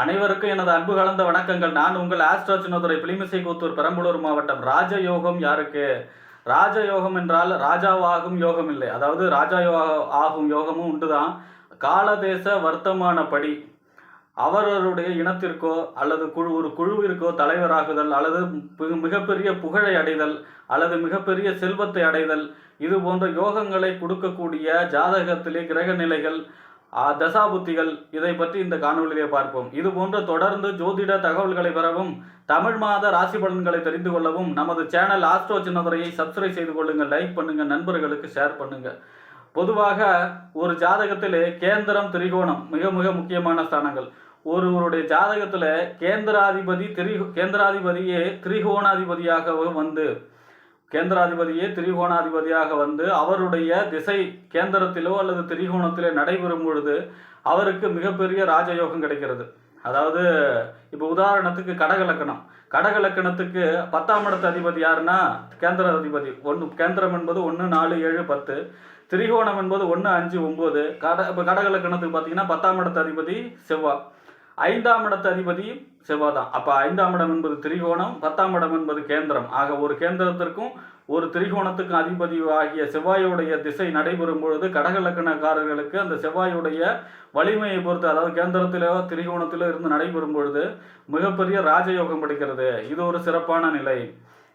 அனைவருக்கும் எனது அன்பு கலந்த வணக்கங்கள். நான் உங்கள் ஆஸ்ட்ரோ சின்னதுரை பிளிமிசை கூத்தூர் பெரம்பலூர் மாவட்டம். ராஜயோகம் யாருக்கு? ராஜயோகம் என்றால் ராஜாவாகும் யோகம் இல்லை. அதாவது ராஜா ஆகும் யோகமும் உண்டுதான். காலதேச வர்த்தமானப்படி அவரவருடைய இனத்திற்கோ அல்லது குழு ஒரு குழுவிற்கோ தலைவராகுதல் அல்லது மிகப்பெரிய புகழை அடைதல் அல்லது மிகப்பெரிய செல்வத்தை அடைதல். இது போன்ற யோகங்களை கொடுக்கக்கூடிய ஜாதகத்திலே கிரக நிலைகள் தசாபுத்திகள் இதை பற்றி இந்த காணொலியிலே பார்ப்போம். இது போன்ற தொடர்ந்து ஜோதிட தகவல்களை பெறவும் தமிழ் மாத ராசி பலன்களை தெரிந்து கொள்ளவும் நமது சேனல் ஆஸ்ட்ரோ சின்னதுரையை சப்ஸ்கிரைப் செய்து கொள்ளுங்கள் லைக் பண்ணுங்க நண்பர்களுக்கு ஷேர் பண்ணுங்க. பொதுவாக ஒரு ஜாதகத்திலே கேந்திரம் திரிகோணம் மிக மிக முக்கியமான ஸ்தானங்கள். ஒருவருடைய ஜாதகத்தில் கேந்திராதிபதி திரி கேந்திராதிபதியே திரிகோணாதிபதியாக வந்து கேந்திராதிபதியே திரிகோணாதிபதியாக வந்து அவருடைய திசை கேந்திரத்திலோ அல்லது திரிகோணத்திலோ நடைபெறும் பொழுது அவருக்கு மிகப்பெரிய ராஜயோகம் கிடைக்கிறது. அதாவது இப்போ உதாரணத்துக்கு கடகலக்கணம். கடகலக்கணத்துக்கு பத்தாம் இடத்து அதிபதி யாருன்னா? கேந்திர அதிபதி ஒன்று கேந்திரம் என்பது ஒன்று நாலு ஏழு பத்து. திரிகோணம் என்பது ஒன்று அஞ்சு ஒம்பது கட இப்போ கடகலக்கணத்துக்கு பார்த்தீங்கன்னா பத்தாம் இடத்து அதிபதி செவ்வாய் ஐந்தாம் இடத்து அதிபதி செவ்வாய் தான் அப்போ ஐந்தாம் இடம் என்பது திரிகோணம் பத்தாம் இடம் என்பது கேந்திரம். ஆக ஒரு கேந்திரத்திற்கும் ஒரு திரிகோணத்துக்கும் அதிபதி ஆகிய செவ்வாயுடைய திசை நடைபெறும் பொழுது கடக லக்கணக்காரர்களுக்கு அந்த செவ்வாயுடைய வலிமையை பொறுத்து அதாவது கேந்திரத்திலோ திரிகோணத்திலோ இருந்து நடைபெறும் பொழுது மிகப்பெரிய ராஜயோகம் படிக்கிறது. இது ஒரு சிறப்பான நிலை.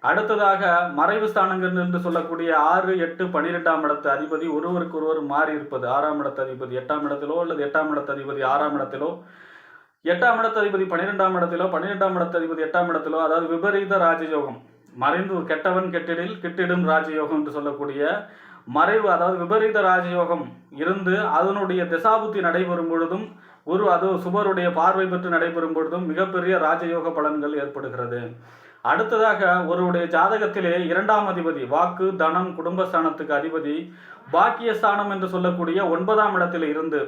அடுத்ததாக மறைவு ஸ்தானங்கள் என்று சொல்லக்கூடிய ஆறு எட்டு பனிரெண்டாம் இடத்து அதிபதி ஒருவருக்கு ஒருவர் மாறி இருப்பது ஆறாம் இடத்து அதிபதி எட்டாம் இடத்திலோ அல்லது எட்டாம் இடத்து அதிபதி ஆறாம் இடத்திலோ எட்டாம் இடத்ததிபதி பன்னிரெண்டாம் இடத்திலோ பன்னிரெண்டாம் இடத்ததிபதி எட்டாம் இடத்திலோ அதாவது விபரீத ராஜயோகம் மறைந்து கெட்டவன் கெட்டிடில் கிட்டிடும் ராஜயோகம் என்று சொல்லக்கூடிய மறைவு அதாவது விபரீத ராஜயோகம் இருந்து அதனுடைய திசாபுத்தி நடைபெறும் பொழுதும் குரு அது சுபருடைய பார்வை பெற்று நடைபெறும் பொழுதும் மிகப்பெரிய ராஜயோக பலன்கள் ஏற்படுகிறது. அடுத்ததாக ஒருவருடைய ஜாதகத்திலே இரண்டாம் அதிபதி வாக்கு தனம் குடும்பஸ்தானத்துக்கு அதிபதி பாக்கியஸ்தானம் என்று சொல்லக்கூடிய ஒன்பதாம் இடத்தில் இருந்து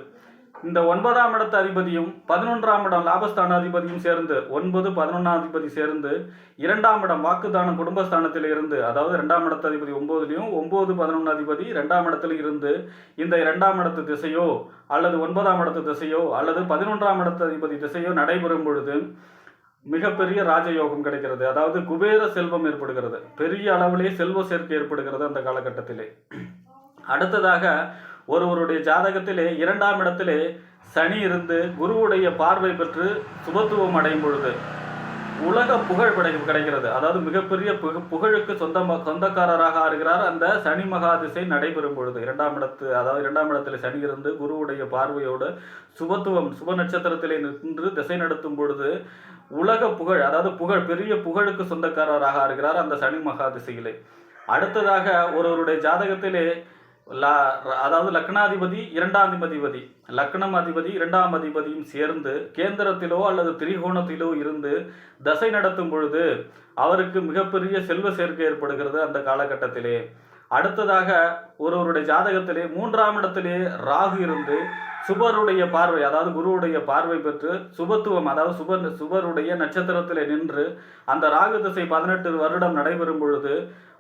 இந்த ஒன்பதாம் இடத்து அதிபதியும் பதினொன்றாம் இடம் லாபஸ்தான அதிபதியும் சேர்ந்து ஒன்பது பதினொன்றாம் அதிபதி சேர்ந்து இரண்டாம் இடம் வாக்குதான குடும்பஸ்தானத்தில் இருந்து அதாவது இரண்டாம் இடத்து அதிபதி ஒன்பதுலையும் ஒன்பது பதினொன்று அதிபதி இரண்டாம் இடத்துல இருந்து இந்த இரண்டாம் இடத்து திசையோ அல்லது ஒன்பதாம் இடத்து திசையோ அல்லது பதினொன்றாம் இடத்து அதிபதி திசையோ நடைபெறும் பொழுது மிகப்பெரிய ராஜயோகம் கிடைக்கிறது. அதாவது குபேர செல்வம் ஏற்படுகிறது. பெரிய அளவிலே செல்வ சேர்க்கை ஏற்படுகிறது அந்த காலகட்டத்திலே. அடுத்ததாக ஒருவருடைய ஜாதகத்திலே இரண்டாம் இடத்திலே சனி இருந்து குருவுடைய பார்வை பெற்று சுபத்துவம் அடையும் பொழுது உலக புகழ் கிடை கிடைக்கிறது. அதாவது மிகப்பெரிய புக புகழுக்கு சொந்த சொந்தக்காரராக ஆகிறார் அந்த சனி மகாதிசை நடைபெறும் பொழுது இரண்டாம் இடத்து அதாவது இரண்டாம் இடத்தில் சனி இருந்து குருவுடைய பார்வையோடு சுபத்துவம் சுப நட்சத்திரத்திலே நின்று திசை நடத்தும் பொழுது உலக புகழ் அதாவது புகழ் பெரிய புகழுக்கு சொந்தக்காரராக ஆறுகிறார் அந்த சனி மகாதிசையிலே அடுத்ததாக ஒருவருடைய ஜாதகத்திலே அதாவது லக்னாதிபதி இரண்டாம் அதிபதி லக்னம் அதிபதி இரண்டாம் அதிபதியும் சேர்ந்து கேந்திரத்திலோ அல்லது திரிகோணத்திலோ இருந்து தசை நடத்தும் பொழுது அவருக்கு மிகப்பெரிய செல்வ சேர்க்கை ஏற்படுகிறது அந்த காலகட்டத்திலே. அடுத்ததாக ஒருவருடைய ஜாதகத்திலே மூன்றாம் இடத்திலே ராகு இருந்து சுபருடைய பார்வை அதாவது குருவுடைய பார்வை பெற்று சுபத்துவம் அதாவது சுப சுபருடைய நட்சத்திரத்திலே நின்று அந்த ராகு திசை பதினெட்டு வருடம் நடைபெறும் பொழுது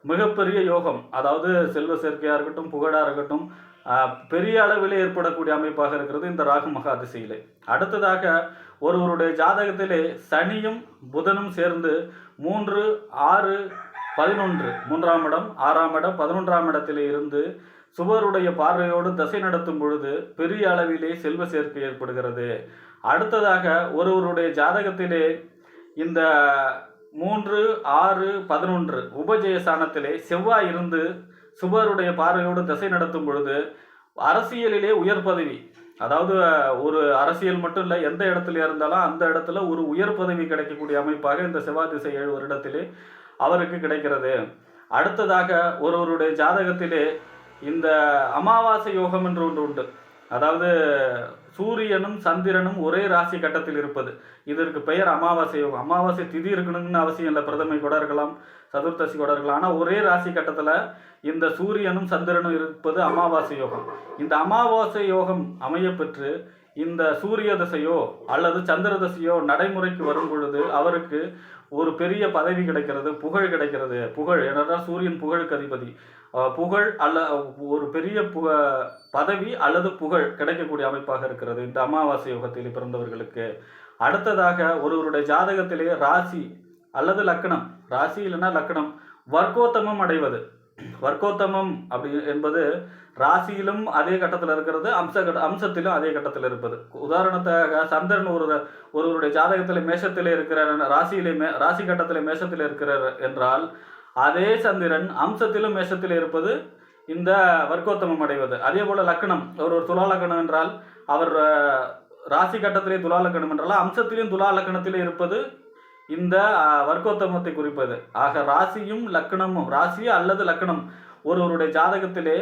மிகப்பெரிய யோகம் அதாவது செல்வ சேர்க்கையாக இருக்கட்டும் புகழாக இருக்கட்டும் பெரிய அளவிலே ஏற்படக்கூடிய அமைப்பாக இருக்கிறது இந்த ராகு மகா திசையிலே. அடுத்ததாக ஒருவருடைய ஜாதகத்திலே சனியும் புதனும் சேர்ந்து மூன்று ஆறு பதினொன்று மூன்றாம் இடம் ஆறாம் இடம் பதினொன்றாம் இடத்திலே இருந்து சுவருடைய பார்வையோடு தசை நடத்தும் பொழுது பெரிய அளவிலே செல்வ சேர்க்கை ஏற்படுகிறது. அடுத்ததாக ஒருவருடைய ஜாதகத்திலே இந்த மூன்று ஆறு பதினொன்று உபஜயசானத்திலே செவ்வாய் இருந்து சுபருடைய பார்வையோடு திசை நடத்தும் பொழுது அரசியலிலே உயர் பதவி அதாவது ஒரு அரசியல் மட்டும் இல்லை எந்த இடத்துல இருந்தாலும் அந்த இடத்துல ஒரு உயர் பதவி கிடைக்கக்கூடிய அமைப்பாக இந்த செவ்வாய் திசை ஏழு வருடத்திலே அவருக்கு கிடைக்கிறது. அடுத்ததாக ஒருவருடைய ஜாதகத்திலே இந்த அமாவாசை யோகம் என்று ஒன்று உண்டு. அதாவது சூரியனும் சந்திரனும் ஒரே ராசி கட்டத்தில் இருப்பது. இதற்கு பெயர் அமாவாசை யோகம். அமாவாசை திதி இருக்கணும்னு அவசியம் இல்லை. பிரதமை கூட இருக்கலாம் சதுர்த்தசி கூட இருக்கலாம். ஆனால் ஒரே ராசி கட்டத்தில் இந்த சூரியனும் சந்திரனும் இருப்பது அமாவாசை யோகம். இந்த அமாவாசை யோகம் அமையப்பெற்று இந்த சூரிய தசையோ அல்லது சந்திர தசையோ நடைமுறைக்கு வரும் பொழுது அவருக்கு ஒரு பெரிய பதவி கிடைக்கிறது புகழ் கிடைக்கிறது. புகழ் என்னன்னா சூரியன் புகழுக்கு அதிபதி. புகழ் அல்ல ஒரு பெரிய புக பதவி அல்லது புகழ் கிடைக்கக்கூடிய அமைப்பாக இருக்கிறது இந்த அமாவாசை யுகத்தில் பிறந்தவர்களுக்கு. அடுத்ததாக ஒருவருடைய ஜாதகத்திலே ராசி அல்லது லக்கணம். ராசி இல்லைன்னா லக்கணம். வர்க்கோத்தமம் அடைவது. வர்க்கோத்தமம் அப்படி என்பது ராசியிலும் அதே கட்டத்தில் இருக்கிறது அம்ச கட்ட அம்சத்திலும் அதே கட்டத்தில் இருப்பது. உதாரணத்தாக சந்திரன் ஒரு ஒருவருடைய ஜாதகத்தில் மேஷத்தில் இருக்கிற ராசியிலே மே ராசி கட்டத்தில் மேஷத்தில் இருக்கிறார் என்றால் அதே சந்திரன் அம்சத்திலும் மேஷத்தில் இருப்பது இந்த வர்க்கோத்தமம் அடைவது. அதே போல் லக்னம் ஒரு ஒரு துலா லக்னம் என்றால் அவர் ராசி கட்டத்திலே துலா லக்னம் என்றால் அம்சத்திலும் துலா லக்னத்திலே இருப்பது இந்த வர்க்கோத்தமத்தை குறிப்பது. ஆக ராசியும் லக்னமும் ராசி அல்லது லக்னம் ஒருவருடைய ஜாதகத்திலே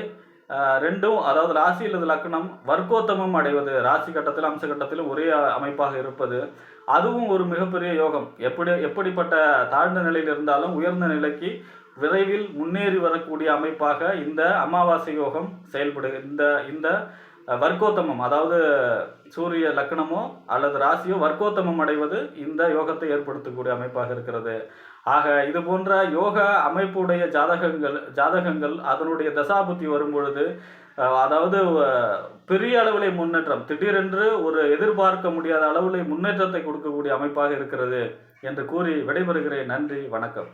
ரெண்டும் அதாவது ராசி அல்லது லக்னம் வர்க்கோத்தமம் அடைவது ராசி கட்டத்திலும் அம்ச கட்டத்திலும் ஒரே அமைப்பாக இருப்பது அதுவும் ஒரு மிகப்பெரிய யோகம். எப்படி எப்படிப்பட்ட தாழ்ந்த நிலையில் இருந்தாலும் உயர்ந்த நிலைக்கு விரைவில் முன்னேறி வரக்கூடிய அமைப்பாக இந்த அமாவாசை யோகம் செயல்படு இந்த இந்த வர்க்கோத்தமம் அதாவது சூரிய லக்னமோ அல்லது ராசியோ வர்க்கோத்தமம் அடைவது இந்த யோகத்தை ஏற்படுத்தக்கூடிய அமைப்பாக இருக்கிறது. ஆக இது போன்ற யோக அமைப்புடைய ஜாதகங்கள் ஜாதகங்கள் அதனுடைய தசாபுத்தி வரும் பொழுது அதாவது பெரிய அளவிலே முன்னேற்றம் திடீரென்று ஒரு எதிர்பார்க்க முடியாத அளவிலே முன்னேற்றத்தை கொடுக்கக்கூடிய அமைப்பாக இருக்கிறது என்று கூறி விடைபெறுகிறேன். நன்றி வணக்கம்.